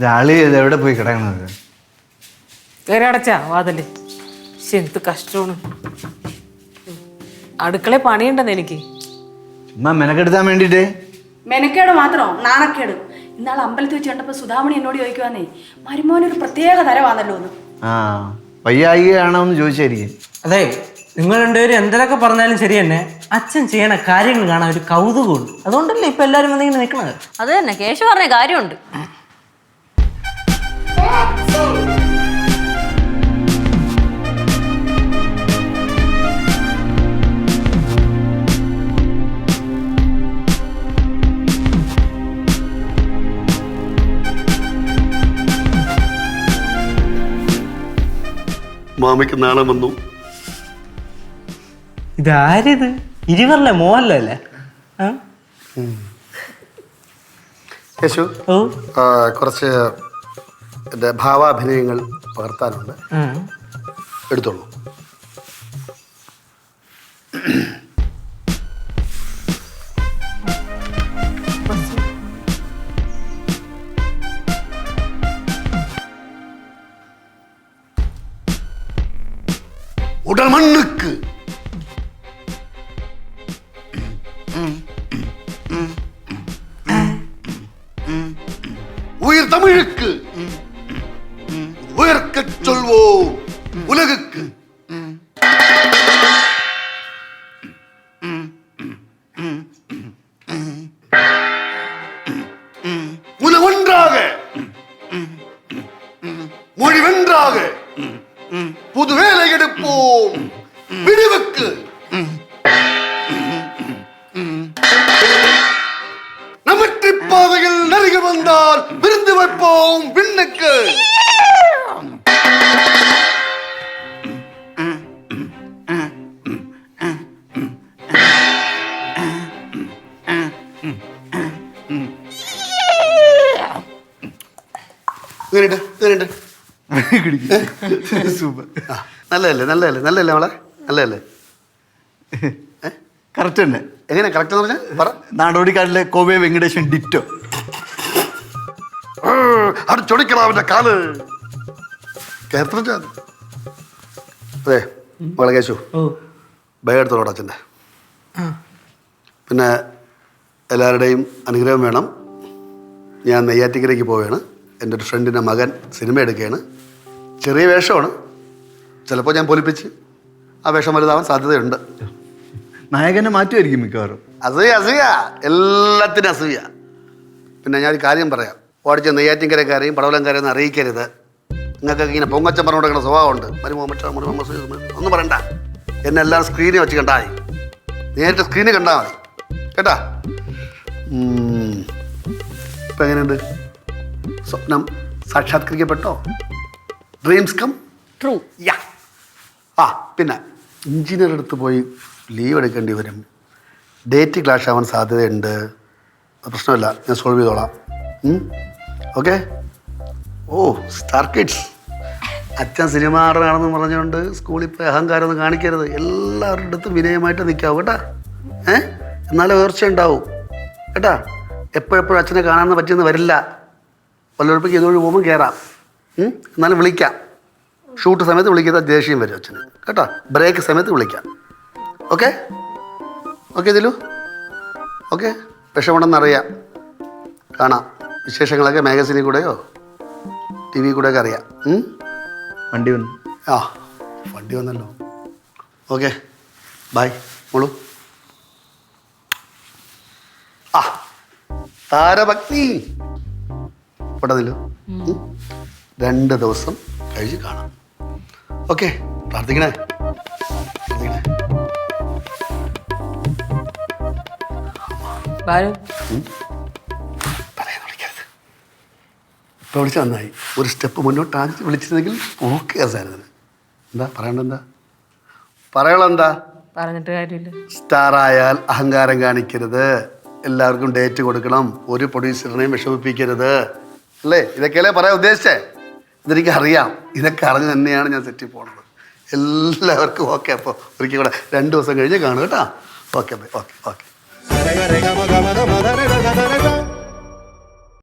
രാളി എവിടെ പോയി കിടക്കുന്നത്? കയറി അടച്ചാ വാതിൽ എന്ത് കഷ്ടമാണ്. അടുക്കള പണിയുണ്ടെന്ന് എനിക്ക്. ചുമ്മാ മെനക്കെടുത്താൻ വേണ്ടിട്ടേ? മെനക്കേട് മാത്രം നാണക്കേട്. ഇന്നാൾ അമ്പലത്തിൽ വെച്ച് കണ്ടപ്പോ സുധാമണി എന്നോട് ചോദിക്കുവാന്നേ മരുമോനൊരു പ്രത്യേക തരവാണല്ലോ എന്ന്. ആ വയ്യായികയാണോ എന്ന് ചോദിച്ചായിരിക്കും. അതെ നിങ്ങൾ രണ്ടുപേരും എന്തൊക്കെ പറഞ്ഞാലും ശരി തന്നെ അച്ഛൻ ചെയ്യണ കാര്യങ്ങൾ കാണാൻ ഒരു കൗതുകമുണ്ട്. അതുകൊണ്ടല്ലേ ഇപ്പൊ എല്ലാരും വന്നിങ്ങനെ നിൽക്കണത് അത് തന്നെ കേശു പറഞ്ഞ കാര്യമുണ്ട്. മാമയ്ക്ക് നാണം വന്നു. ഇതാരിത്? ഇരുവറിലെ മോഹൻലല്ലേ? യേശു ഓ. കുറച്ച് എന്റെ ഭാവാഭിനയങ്ങൾ പകർത്താനുണ്ട്. എടുത്തോളൂ. உடல் மண்ணுக்கு. உயிர் தமிழுக்கு. உயர்க்கச் சொல்வோம். உலகுக்கு. നിനക്ക്. നല്ലതല്ലേ നല്ലതല്ലേ നല്ലതല്ലേ മോളെ? നല്ലതല്ലേ? കറക്റ്റ് തന്നെ. എങ്ങനെ കറക്റ്റ് പറഞ്ഞാൽ പറ. നാടോടിക്കാടിലെ കോവെ വെങ്കടേശൻ ഡിറ്റോ. അവിടെ ചൊടിക്കണം അവന്റെ കാൽ. കേരളത്തിലെ അതെ മോളെ കേശു ബാഗ് എടുത്തോളൂ അച്ഛന്റെ. പിന്നെ എല്ലാവരുടെയും അനുഗ്രഹം വേണം. ഞാൻ നെയ്യാറ്റിക്കരയ്ക്ക് പോവുകയാണ്. എന്റെ ഒരു ഫ്രണ്ടിന്റെ മകൻ സിനിമ എടുക്കുകയാണ്. ചെറിയ വേഷമാണ്. ചിലപ്പോൾ ഞാൻ പൊലിപ്പിച്ച് ആ വേഷം വലുതാവാൻ സാധ്യതയുണ്ട്. നായകനെ മാറ്റുമായിരിക്കും മിക്കവാറും. അസൂയ അസൂയ. എല്ലാത്തിനും അസൂയ. പിന്നെ ഞാനൊരു ഒരു കാര്യം പറയാം. ഓടിച്ച നെയ്യാറ്റിൻകരക്കാരെയും പടവലംകാരെയും അറിയിക്കരുത്. നിങ്ങൾക്ക് ഇങ്ങനെ പൊങ്ങച്ചം പറഞ്ഞു കൊടുക്കുന്ന സ്വഭാവമുണ്ട്. മരുമോ മറ്റോ ഒന്നും പറയണ്ട. എന്നെ എല്ലാം സ്ക്രീനിൽ വെച്ച് കണ്ടാൽ മതി. നേരിട്ട് സ്ക്രീനിൽ കണ്ടാൽ മതി. കേട്ടാ. ഇപ്പം എങ്ങനെയുണ്ട്? സ്വപ്നം സാക്ഷാത്കരിക്കപ്പെട്ടോ? ഡ്രീംസ് കം ട്രൂ യാ ആ പിന്നെ എഞ്ചിനീയർ അടുത്ത് പോയി ലീവ് എടുക്കേണ്ടി വരും. ഡേറ്റ് ക്ലാഷ് ആവാൻ സാധ്യതയുണ്ട്. പ്രശ്നമില്ല. ഞാൻ സോൾവ് ചെയ്തോളാം. ഓക്കെ? ഓ സ്റ്റാർ കിഡ്സ് അച്ഛൻ സിനിമ ആണെന്ന് പറഞ്ഞുകൊണ്ട് സ്കൂളിൽ പോയി അഹങ്കാരം ഒന്നും കാണിക്കരുത്. എല്ലാവരുടെ അടുത്തും വിനയമായിട്ട് നിൽക്കാവും കേട്ടാ? ഏ? എന്നാലേ ഉയർച്ച ഉണ്ടാവും. കേട്ടാ? എപ്പോഴെപ്പോഴും അച്ഛനെ കാണാൻ പറ്റിയെന്ന് വരില്ല. വല്ലപ്പോഴേക്കും ഇതുവഴി പോകുമ്പോൾ കയറാം? എന്നാലും വിളിക്കാം. ഷൂട്ട് സമയത്ത് വിളിക്കുന്ന ദേഷ്യം വരും അച്ഛന്. കേട്ടോ? ബ്രേക്ക് സമയത്ത് വിളിക്കാം. ഓക്കെ? ഓക്കെ ഇതിലു ഓക്കെ? വിഷമുണ്ടെന്നറിയാം കാണാം. വിശേഷങ്ങളൊക്കെ മാഗസിനിൽ കൂടെയോ? ടി വി കൂടെയൊക്കെ അറിയാം. ഉം? വണ്ടി വന്നു. ആ വണ്ടി വന്നല്ലോ. Okay bye. മോളു. ആ താരഭക്തി. പെട്ടതില്ലോ രണ്ട് ദിവസം കഴിച്ച് കാണാം. ഓക്കെ പ്രാർത്ഥിക്കണേ. പ്രാർത്ഥിക്കണേ. ബാലു ഇപ്പം വിളിച്ച നന്നായി. ഒരു സ്റ്റെപ്പ് മുന്നോട്ട് ആദ്യം വിളിച്ചിരുന്നെങ്കിൽ ഓക്കെ സാധനത്തിന് എന്താ? പറയണ്ടെന്താ പറയണെന്താ പറഞ്ഞിട്ട് കാര്യമില്ല. സ്റ്റാർ ആയാൽ അഹങ്കാരം കാണിക്കരുത്. എല്ലാവർക്കും ഡേറ്റ് കൊടുക്കണം. ഒരു പ്രൊഡ്യൂസറിനെയും വിഷമിപ്പിക്കരുത്. അല്ലേ? ഇതൊക്കെയല്ലേ പറയാൻ ഉദ്ദേശിച്ചേ? ഇതെനിക്ക് അറിയാം ഇതൊക്കെ അറിഞ്ഞ് തന്നെയാണ് ഞാൻ സെറ്റിൽ പോണത്. എല്ലാവർക്കും ഓക്കെ അപ്പോൾ ഒരിക്കൽ കൂടെ രണ്ട് ദിവസം കഴിഞ്ഞ് കാണും കേട്ടോ. Okay okay okay